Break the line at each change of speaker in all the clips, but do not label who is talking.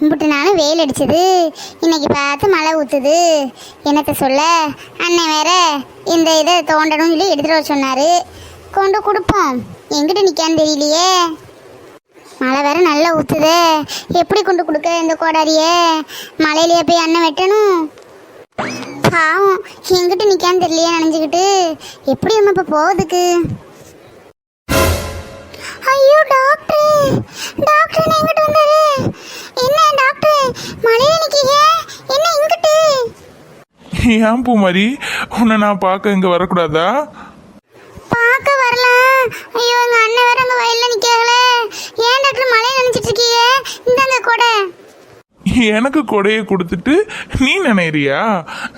இம்புட்டு நாளும் வெயில் அடிச்சது. இன்னைக்கு பார்த்து மழை ஊற்றுது என்னத்த சொல்ல? அண்ணன் வேற இந்த இதை தோண்டணும்னு சொல்லி எடுத்துட்டு வர சொன்னாரு. கொண்டு கொடுப்போம். எங்கிட்ட நிற்கான்னு தெரியலையே. மழை வேற நல்லா ஊற்றுதே எப்படி கொண்டு கொடுக்க இந்த கோடாரிய? மழையிலேயே போய் அண்ணன் வெட்டணும். பாவம் எங்கிட்ட நிற்கான்னு தெரியலையே நினைஞ்சுக்கிட்டு. எப்படி நம்ம இப்போ போகுதுக்கு? ஐயோ டாக்டர். டாக்டர் எங்கிட்ட வந்தாரு? மழையில நிக்கீங்க என்ன இங்கிட்டு?
ஏன் பூமாரி? உன்னை நான் பார்க்க இங்கே வரக்கூடாதா?
பார்க்க வரலாம் ஐயோ எங்க அண்ணன் வேற அங்க வயல்ல நிக்காங்களே ஏன் டாக்டர் மழையில நினைச்சிட்டு இருக்கீங்க? இந்தாங்க கொடை.
எனக்கு கொடையை கொடுத்துட்டு நீ நினைறியா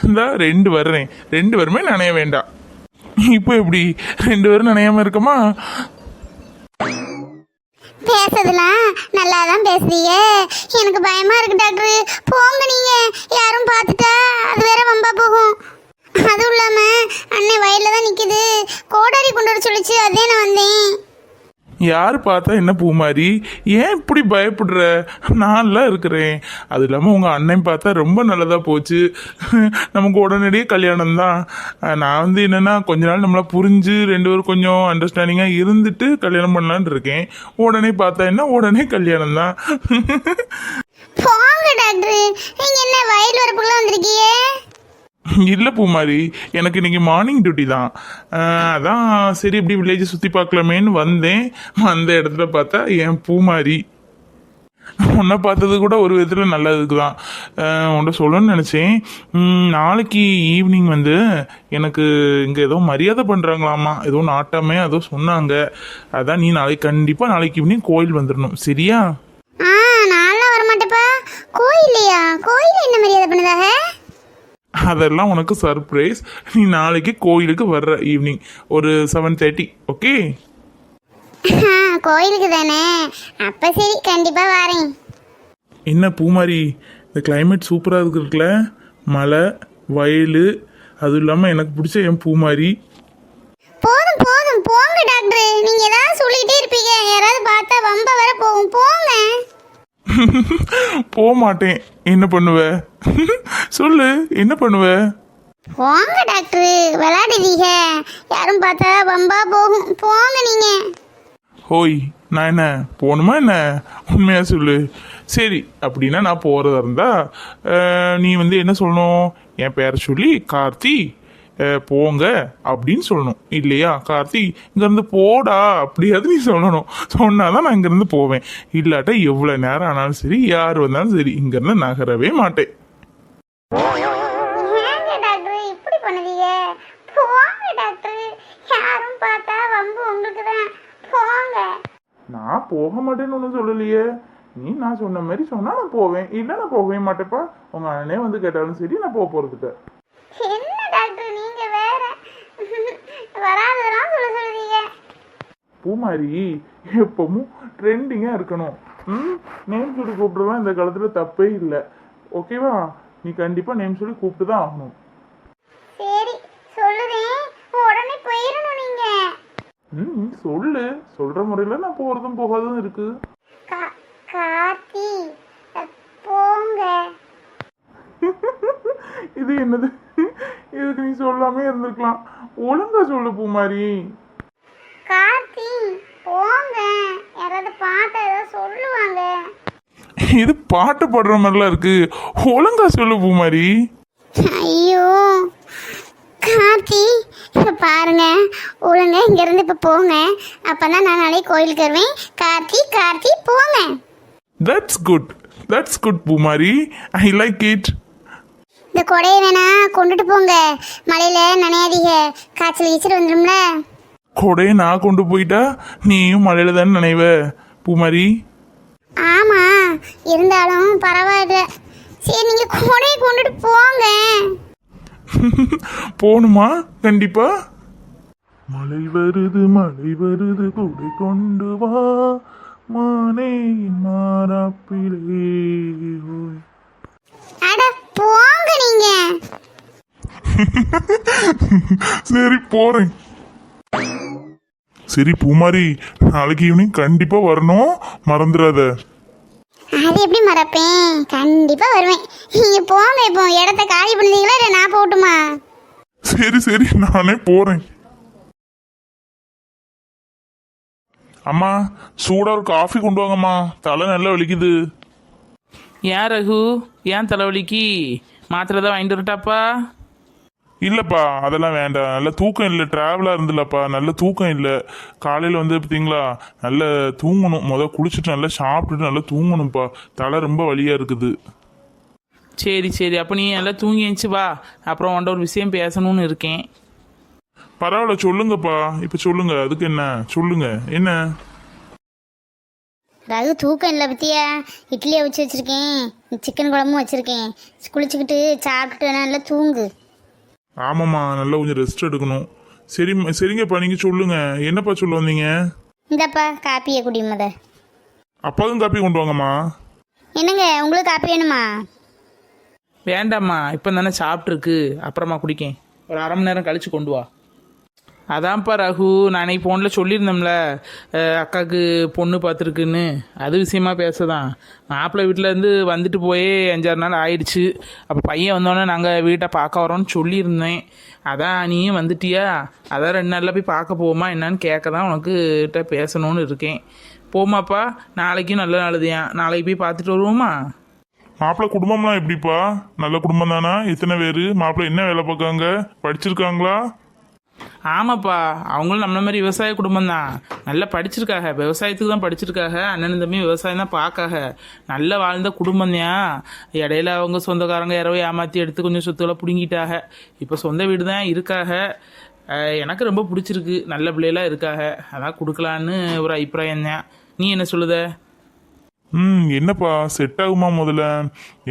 இந்த ரெண்டு வர்றேன். ரெண்டு பேருமே நனைய வேண்டாம். இப்போ எப்படி? ரெண்டு பேரும் நனையாம இருக்கமா?
பேசுறதுலாம் நல்லா தான் பேசுறீங்க எனக்கு பயமா இருக்கு டாக்டர். போங்க நீங்க. யாரும் பார்த்துட்டா அது வேற வம்பா போகும். அதுவும் இல்லாம அண்ணன் வயல்ல தான் நிக்குது. கோடாரி கொண்டு வர சொல்லிச்சு அதே நான் வந்தேன்.
யார் பார்த்தா என்ன பூமாரி ஏன் இப்படி பயப்படுற? நான்லாம் இருக்கிறேன். அது இல்லாமல் உங்கள் அண்ணன் பார்த்தா ரொம்ப நல்லதாக போச்சு. நமக்கு உடனடியே கல்யாணம் தான். நான் வந்து என்னென்னா கொஞ்ச நாள் நம்மளை புரிஞ்சு ரெண்டு பேரும் கொஞ்சம் அண்டர்ஸ்டாண்டிங்காக இருந்துட்டு கல்யாணம் பண்ணலான் இருக்கேன். உடனே பார்த்தா என்ன? உடனே கல்யாணம் தான்
போங்க டாக்டர் நீங்க என்ன வயல் வரப்புக்குலாம் வந்திருக்கீங்க
இல்லை பூமாரி எனக்கு இன்னைக்கு மார்னிங் டியூட்டி தான். அதான் சரி இப்படி வில்லேஜை சுற்றி பார்க்கலாமேன்னு வந்தேன். அந்த இடத்துல பார்த்தா என் பூமாரி. உன்னை பார்த்தது கூட ஒரு விதத்தில் நல்லதுக்கு தான். அஹ் உன்கிட்ட சொல்லணும்னு நினச்சேன். நாளைக்கு ஈவினிங் வந்து எனக்கு இங்கே ஏதோ மரியாதை பண்ணுறாங்களாமா ஏதோ நாட்டமே ஏதோ சொன்னாங்க. அதான் நீ நாளைக்கு கண்டிப்பாக நாளைக்கு ஈவினிங் கோயில் வந்துடணும் சரியா?
கோயில்லையா? கோயில் என்ன மரியாதை பண்ணுதாக
அதெல்லாம் உனக்கு சர்ப்ரைஸ் நீ நாளைக்கு கோயிலுக்கு வர்ற ஈவினிங் ஒரு செவன் தேர்ட்டி ஓகே
கோயிலுக்கு தானே. அப்ப சரி கண்டிப்பா வரேன்.
என்ன பூமாரி இந்த climate சூப்பராக இருக்குல்ல? மலை வயல் அதுவும் இல்லாமல் எனக்கு பிடிச்ச என் பூமாரி.
போதும் போதும். போங்க டாக்டர். நீங்க ஏதாவது சொல்லிட்டே இருப்பீங்க. யாராவது பார்த்தா வம்ப வர போகும். போங்க.
போக மாட்டேன் என்ன பண்ணுவ? சொல்லு என்ன பண்ணுவ?
போங்க டாக்டர். விளையாடுதீங்க. யாரும் பார்த்தா வம்பா போகும். போங்க நீங்க.
ஹோய் நான் என்ன? போகணுமா என்ன? உண்மையா சொல்லு. சரி அப்படின்னா நான் போகிறதா இருந்தா அஹ், நீ வந்து என்ன சொல்லணும்? என் பேரை சொல்லி கார்த்தி போங்க அப்படின்னு சொல்லணும். இல்லையா கார்த்தி? இங்கேருந்து போடா அப்படியாவது நீ சொல்லணும். சொன்னாதான் நான் இங்கேருந்து போவேன். இல்லாட்டா எவ்வளோ நேரம் ஆனாலும் சரி யார் வந்தாலும் சரி இங்கேருந்து நகரவே மாட்டேன்.
தான்
நான் போக மாட்டேன்னு ஒன்றும் சொல்லலையே. நீ நான் சொன்ன மாதிரி சொன்னா நான் போவேன். இல்லை நான் போகவே மாட்டேப்பா உங்க அண்ணனே வந்து கேட்டாலும் சரி நான் போக போறதுக்கு
என்ன டாக்டர் நீங்க வேற வராததெல்லாம் சொல்ல சொல்லுவீங்க
பூமாரி எப்பவும் ட்ரெண்டிங்காக இருக்கணும். ம்? நேம் சொல்லி கூப்பிடுறதுலாம் இந்த காலத்தில் தப்பே இல்லை. ஓகேவா நீ கண்டிப்பாக நேம் சொல்லி கூப்பிட்டு தான் ஆகணும்.
சரி சொல்லுதேன் உடனே போயிடணும் நீங்க.
ம் நீ சொல்லு. சொல்கிற முறையில் நான் போகிறதும் போகாததும் இருக்குது
கா- கார்த்தி போங்க.
இது என்னது? இதுக்கு நீ சொல்லாமே இருந்திருக்கலாம். ஒழுங்கா சொல்லு பூமாரி
கார்த்தி போங்க யாராவது பார்த்தா ஏதாவது சொல்லுவாங்க
இது பாட்டு பாடுற மாதிரிலாம் இருக்கு. ஒழுங்கா சொல்லு பூமாரி.
ஐயோ கார்த்தி இப்ப பாருங்க. ஒழுங்கா இங்க இருந்து இப்ப போங்க. அப்பதான் நான் நாளைக்கு கோயிலுக்கு வருவேன். கார்த்தி கார்த்தி போங்க.
That's good that's good Poomari. I like it
இந்த கொடையை வேணா கொண்டுட்டு போங்க. மழையில நனையாதீங்க. காய்ச்சல் கீச்சல் வந்துடும்ல.
கொடையை நான் கொண்டு போயிட்டா நீயும் மழையில தானே நினைவ பூமாரி?
ஆமா. இருந்தாலும் பரவாயில்ல. சரி நீங்க கொடையை கொண்டுட்டு போங்க.
போகணுமா கண்டிப்பா. மழை வருது மழை வருது கூடை கொண்டு வா. மானே மாறாப்பிலே.
அட போங்க நீங்க.
சரி போறேன். சரி பூமாரி நாளைக்கு ஈவினிங் கண்டிப்பா வரணும். மறந்துடாத.
அது எப்படி மறப்பேன்? கண்டிப்பாக வருவேன். நீங்கள் போங்க இப்போ. இடத்த காலி பண்ணுறீங்களா இல்லை நான் போகட்டுமா?
சரி சரி. நானே போறேன். அம்மா சூடா ஒரு காஃபி கொண்டு வாங்கம்மா. தலை நல்லா வலிக்குது.
ஏன் ரகு? ஏன் தலைவலிக்கு மாத்திரை தான் வாங்கிட்டு வரட்டாப்பா?
இல்லப்பா அதெல்லாம் வேண்டாம். நல்ல தூக்கம் இல்லை டிராவலா இருந்துலப்பா. நல்ல தூக்கம் இல்லை. காலையில வந்து பார்த்தீங்களா நல்ல தூங்கணும். முத குளிச்சுட்டு நல்லா சாப்பிட்டுட்டு நல்லா தூங்கணும்ப்பா. தலை ரொம்ப வலியா இருக்குது.
சரி சரி. அப்போ நீ எல்லாம் தூங்கி எழுந்துச்சு வா. அப்புறம் உன்ட ஒரு விஷயம் பேசணும்னு இருக்கேன்.
பரவாயில்ல சொல்லுங்கப்பா. இப்ப சொல்லுங்க. அதுக்கு என்ன? சொல்லுங்க. என்ன?
ரகு தூக்கம் இல்லை பத்தியா? இட்லியை வச்சு வச்சிருக்கேன். சிக்கன் குழம்பும் வச்சிருக்கேன். குளிச்சுக்கிட்டு சாப்பிட்டுட்டு நல்லா தூங்கு.
ஆமாம்மா நல்லா கொஞ்சம் ரெஸ்ட் எடுக்கணும். சரி சரிங்கப்பா நீங்க சொல்லுங்க. என்னப்பா சொல்ல வந்தீங்க?
இந்தாப்பா காப்பியை குடி முத.
அப்பாவும் காப்பி கொண்டு வாங்கம்மா.
என்னங்க உங்களுக்கு காப்பி வேணுமா?
வேண்டாம்மா இப்போ தானே சாப்பிட்ருக்கு அப்புறமா குடிக்கேன். ஒரு அரை மணி நேரம் கழிச்சு கொண்டு வா. அதான்ப்பா ரகு நான் ஃபோனில் சொல்லியிருந்தோம்ல அக்காவுக்கு பொண்ணு பார்த்துருக்குன்னு. அது விஷயமா பேசதான். மாப்பிள்ளை வீட்டிலேருந்து வந்துட்டு போயே அஞ்சாறு நாள் ஆயிடுச்சு. அப்போ பையன் வந்தோடனே நாங்கள் வீட்டை பார்க்க வரோன்னு சொல்லியிருந்தேன். அதான் நீயும் வந்துட்டியா? அதான் ரெண்டு நாளில் போய் பார்க்க போமா என்னான்னு கேட்க தான் உனக்குகிட்ட பேசணும்னு இருக்கேன். போமாப்பா நாளைக்கும் நல்ல நாளுதையா நாளைக்கு போய் பார்த்துட்டு வருவோமா?
மாப்பிள்ளை குடும்பம்லாம் எப்படிப்பா? நல்ல குடும்பம் தானா? எத்தனை பேர்? மாப்பிள்ளை என்ன வேலை பார்க்காங்க? படிச்சிருக்காங்களா?
ஆமாப்பா அவங்களும் நம்மள மாதிரி விவசாய குடும்பம் தான் நல்லா படிச்சிருக்காக விவசாயத்துக்கு தான் படிச்சிருக்காக அண்ணன் தம்பி விவசாயம் தான் பார்க்காக நல்லா வாழ்ந்த குடும்பம் தான் இடையில அவங்க சொந்தக்காரங்க யாரோ ஏமாற்றி எடுத்து கொஞ்சம் சொத்துக்களை பிடுங்கிட்டாக இப்போ சொந்த வீடு தான் இருக்காக எனக்கு ரொம்ப பிடிச்சிருக்கு. நல்ல பிள்ளைகளாக இருக்காக அதான் கொடுக்கலான்னு ஒரு அபிப்பிராயம் தான் நீ என்ன சொல்லுத?
ம் என்னப்பா செட் ஆகுமா முதல்ல?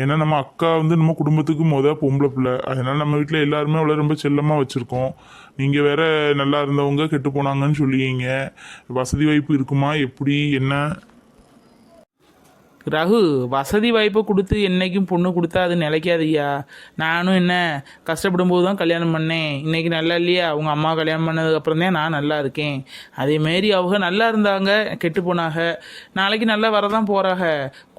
ஏன்னா நம்ம அக்கா வந்து நம்ம குடும்பத்துக்கு முத பொம்பளை பிள்ளை. அதனால நம்ம வீட்டில் எல்லாருமே அவ்வளோ ரொம்ப செல்லமாக வச்சுருக்கோம். நீங்கள் வேற நல்லா இருந்தவங்க கெட்டு போனாங்கன்னு சொல்லுவீங்க வசதி வாய்ப்பு இருக்குமா? எப்படி? என்ன?
ரகு வசதி வாய்ப்பை கொடுத்து என்றைக்கும் பொண்ணு கொடுத்தா அது நிலைக்காதுய்யா. நானும் என்ன கஷ்டப்படும் போது தான் கல்யாணம் பண்ணேன். இன்னைக்கு நல்லா இல்லையா? அவங்க அம்மா கல்யாணம் பண்ணதுக்கப்புறம் தான் நான் நல்லா இருக்கேன். அதேமாரி அவங்க நல்லா இருந்தாங்க கெட்டு போனாங்க. நாளைக்கு நல்லா வரதான் போகிறாங்க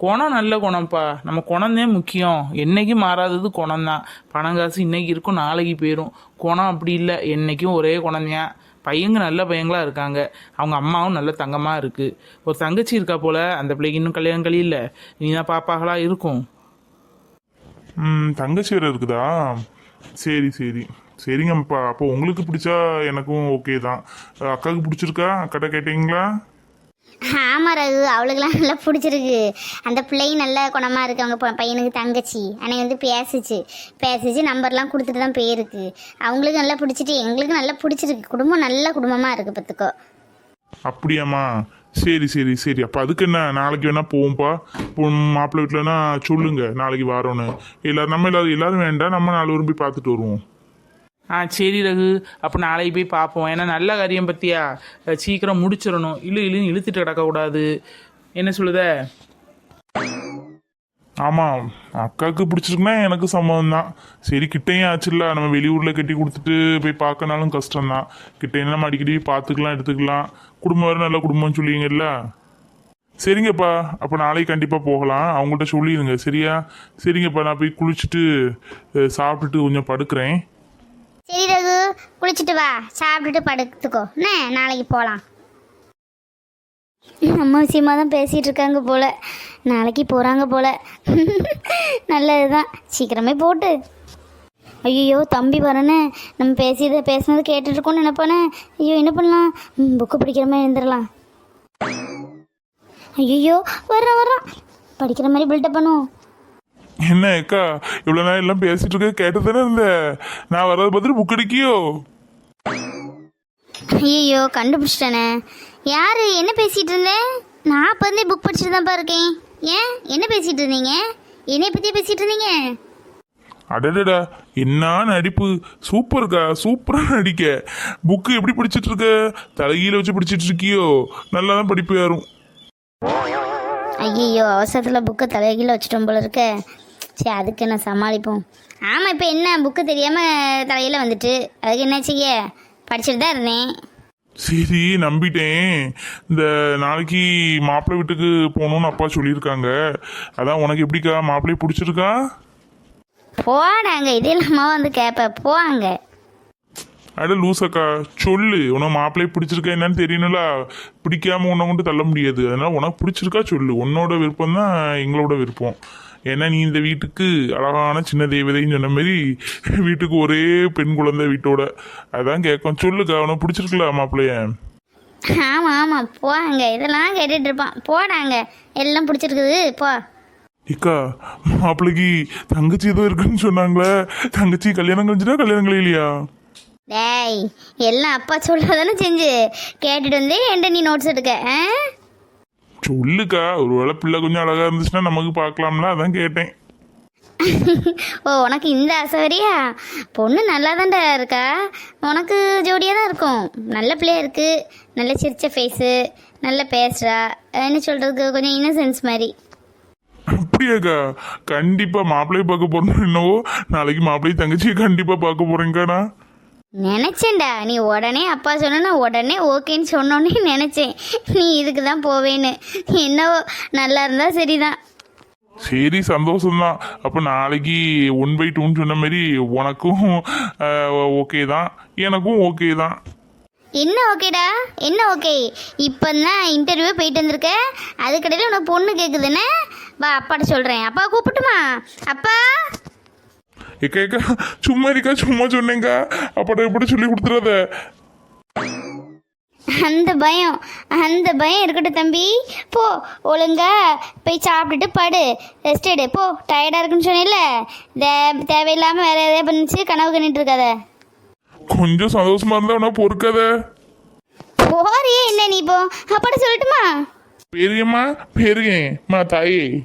குணம் நல்ல குணம்ப்பா. நம்ம குணந்தே முக்கியம். என்னைக்கும் மாறாதது குணம் தான் பணம் காசு இன்னைக்கு இருக்கும் நாளைக்கு போயிடும் குணம் அப்படி இல்லை. என்னைக்கும் ஒரே குணந்தையா பையங்க நல்ல பையங்களாக இருக்காங்க. அவங்க அம்மாவும் நல்ல தங்கமாக இருக்குது ஒரு தங்கச்சி இருக்கா போல் அந்த பிள்ளைக்கு இன்னும் கல்யாணம் கழியில நீதான் பாப்பாகளா இருக்கும்.
ம் தங்கச்சி வேறு இருக்குதா? சரி சரி. சரிங்கப்பா அப்போ உங்களுக்கு பிடிச்சா எனக்கும் ஓகே தான். அக்காவுக்கு பிடிச்சிருக்கா? அக்காட்ட கேட்டீங்களா?
ஆமாம் ரகு அவளுக்கெல்லாம் நல்லா பிடிச்சிருக்கு. அந்த பிள்ளையும் நல்ல குணமாக இருக்கு. அவங்க ப- பையனுக்கு தங்கச்சி. அன்னைக்கு வந்து பேசுச்சு. பேசிச்சு நம்பர்லாம் கொடுத்துட்டு தான் போயிருக்கு. அவங்களுக்கு நல்லா பிடிச்சிட்டு எங்களுக்கு நல்லா பிடிச்சிருக்கு. குடும்பம் நல்ல குடும்பமாக இருக்குது பார்த்துக்கோ.
அப்படியாம்மா? சரி சரி சரி. அப்போ அதுக்கு என்ன? நாளைக்கு வேணா போவோம்ப்பா. இப்போ மாப்பிள்ளை வீட்டிலனா சொல்லுங்க. நாளைக்கு வரோன்னு. எல்லாரும் நம்ம எல்லாரும் எல்லாரும் வேண்டாம். நம்ம நாலு பேரும் போய் பார்த்துட்டு வருவோம்.
ஆ சரி ரகு அப்போ நாளைக்கு போய் பார்ப்போம் ஏன்னா நல்ல காரியம் பற்றியா சீக்கிரம் முடிச்சிடணும். இழு இழுன்னு இழுத்துட்டு கிடக்கக்கூடாது. என்ன சொல்லுத?
ஆமாம் அக்காவுக்கு பிடிச்சிருக்குன்னா எனக்கு சம்மதம் தான் சரி கிட்டையும் ஆச்சுல்ல. நம்ம வெளியூரில் கட்டி கொடுத்துட்டு போய் பார்க்கனாலும் கஷ்டம்தான். கிட்டையும் நம்ம அடிக்கடி போய் பார்த்துக்கலாம் எடுத்துக்கலாம். குடும்பம் வேறு நல்ல குடும்பம்னு சொல்லுவீங்கல்ல சரிங்கப்பா. அப்போ நாளைக்கு கண்டிப்பாக போகலாம். அவங்கள்ட்ட சொல்லிடுங்க சரியா? சரிங்கப்பா நான் போய் குளிச்சுட்டு சாப்பிட்டுட்டு கொஞ்சம் படுக்கிறேன்.
சரி ரகு குளிச்சுட்டு வா. சாப்பிட்டுட்டு படுத்துக்கோ. என்ன? நாளைக்கு போகலாம் நம்ம விஷயமா தான் பேசிகிட்டு இருக்காங்க போல். நாளைக்கு போகிறாங்க போல். நல்லது தான் சீக்கிரமே போட்டு. ஐயோ தம்பி வரனே. நம்ம பேசியதை பேசினது கேட்டுட்ருக்கோன்னு நினைப்பானே. ஐயோ என்ன பண்ணலாம்? புக்கு பிடிக்கிற மாதிரி எழுந்துடலாம். ஐயோ வர்றோம் வர்றோம் படிக்கிற மாதிரி பில்டப் பண்ணுவோம்.
என்ன அக்கா இவ்வளோ நேரம் எல்லாம் பேசிட்டு இருக்க கேட்டு தானே இருந்த? நான் வர்றதை பார்த்துட்டு புக் அடிக்கியோ?
ஐயோ கண்டுபிடிச்சிட்டானே. யாரு என்ன பேசிட்டு இருந்தேன் நான் அப்போ இருந்தே புக் படிச்சுட்டு தான்ப்பா இருக்கேன். ஏன்? என்ன பேசிட்டு இருந்தீங்க? என்னைய பத்தி பேசிட்டு இருந்தீங்க?
அடடடா என்ன நடிப்பு? சூப்பர்க்கா சூப்பரா நடிக்க. புக்கு எப்படி படிச்சிட்டு இருக்க? தலைகீழ வச்சு படிச்சிட்டு இருக்கியோ? நல்லா தான் படிப்பு ஏறும்
ஐயோ அவசரத்தில் புக்கை தலைகீழ வச்சுட்டோம் போல இருக்க. சரி அதுக்கு என்ன சமாளிப்போம்? ஆமாம் இப்போ என்ன? புக்கு தெரியாமல் தலையில் வந்துட்டு. அதுக்கு என்ன செய்ய? படிச்சுட்டு தான் இருந்தேன்.
சரி நம்பிட்டேன். இந்த நாளைக்கு மாப்பிள்ளை வீட்டுக்கு போகணும்னு அப்பா சொல்லியிருக்காங்க. அதான் உனக்கு எப்படிக்கா? மாப்பிள்ளையை பிடிச்சிருக்கா?
போடாங்க. இது இல்லாம வந்து கேட்ப போவாங்க
அட லூசக்கா சொல்லு. உனக்கு மாப்பிள்ளையை பிடிச்சிருக்கா என்னன்னு தெரியணும்ல. பிடிக்காம உன்னை கொண்டு தள்ள முடியாது. அதனால உனக்கு பிடிச்சிருக்கா சொல்லு. உன்னோட விருப்பம் தான் எங்களோட விருப்பம். ஏன்னா நீ இந்த வீட்டுக்கு அழகான சின்ன தேவதைன்னு சொன்ன மாதிரி வீட்டுக்கு ஒரே பெண் குழந்தை வீட்டோட. அதான் கேட்கும். சொல்லுக்கா உனக்கு பிடிச்சிருக்கல மாப்பிள்ளைய?
ஆமா ஆமா. போவாங்க இதெல்லாம் கேட்டுட்டு இருப்பான். போடாங்க எல்லாம் பிடிச்சிருக்குது. போ.
இக்கா மாப்பிள்ளைக்கு தங்கச்சி ஏதோ இருக்குன்னு சொன்னாங்களே. தங்கச்சி கல்யாணம் கழிஞ்சுட்டா கல்யாணம் கழியலையா?
டேய் எல்லாம் அப்பா சொல்றதானே செஞ்சு. கேட்டுட்டு வந்து என்கிட்ட நீ நோட்ஸ் எடுக்க ஆ?
சொல்லுக்கா ஒருவேளை பிள்ளை கொஞ்சம் அழகா இருந்துச்சுன்னா நமக்கு பார்க்கலாம்ல அதான் கேட்டேன்.
ஓ உனக்கு இந்த ஆசை வரியா? பொண்ணு நல்லா தான்டா இருக்கா? உனக்கு ஜோடியாக தான் இருக்கும். நல்ல பிள்ளையா இருக்கு நல்ல சிரிச்ச ஃபேஸு நல்லா பேசுகிறா என்ன சொல்கிறதுக்கு கொஞ்சம் இன்னசென்ஸ் மாதிரி.
அப்படியாக்கா கண்டிப்பா மாப்பிள்ளையை பார்க்க போறோம் என்னவோ நாளைக்கு மாப்பிள்ளை தங்கச்சியை கண்டிப்பா பார்க்க போறேங்காண்ணா.
நினச்சேன்டா. நீ உடனே அப்பா சொன்ன உடனே ஓகேன்னு சொன்னோன்னே நினச்சேன். நீ இதுக்கு தான் போவேன்னு. என்னவோ நல்லா இருந்தா சரிதான்.
சரி சந்தோஷம்தான். அப்போ நாளைக்கு ஒன் பை டூன்னு சொன்ன மாதிரி உனக்கும் ஓகே தான். எனக்கும் ஓகே தான்.
என்ன ஓகேடா என்ன ஓகே இப்போ தான் இன்டர்வியூ போயிட்டு வந்திருக்க. அதுக்கடையில் உனக்கு பொண்ணு கேட்குதுன்னு வா அப்பாட்ட சொல்கிறேன் அப்பா கூப்பிட்டுமா? அப்பா?
ஏக்கா சும்மா இருக்கா சும்மா சொன்னேங்க்கா அப்பாட்ட எப்படி சொல்லி கொடுத்துறாத.
அந்த பயம் அந்த பயம் இருக்கட்டும் தம்பி. போ ஒழுங்கா போய் சாப்பிட்டுட்டு படு. ரெஸ்ட் எடு. போ டயர்டாக இருக்குன்னு சொன்னேன்ல. தே- தேவையில்லாமல் வேற எதாவது பண்ணிச்சு கனவு கண்ணிட்டு இருக்காத.
கொஞ்சம் சந்தோஷமா இருந்தா உன பொறுக்காத.
போறியே என்ன நீ இப்போ? அப்பாட்ட சொல்லட்டுமா?
பெரியம்மா பெரியேன் மா தாயே.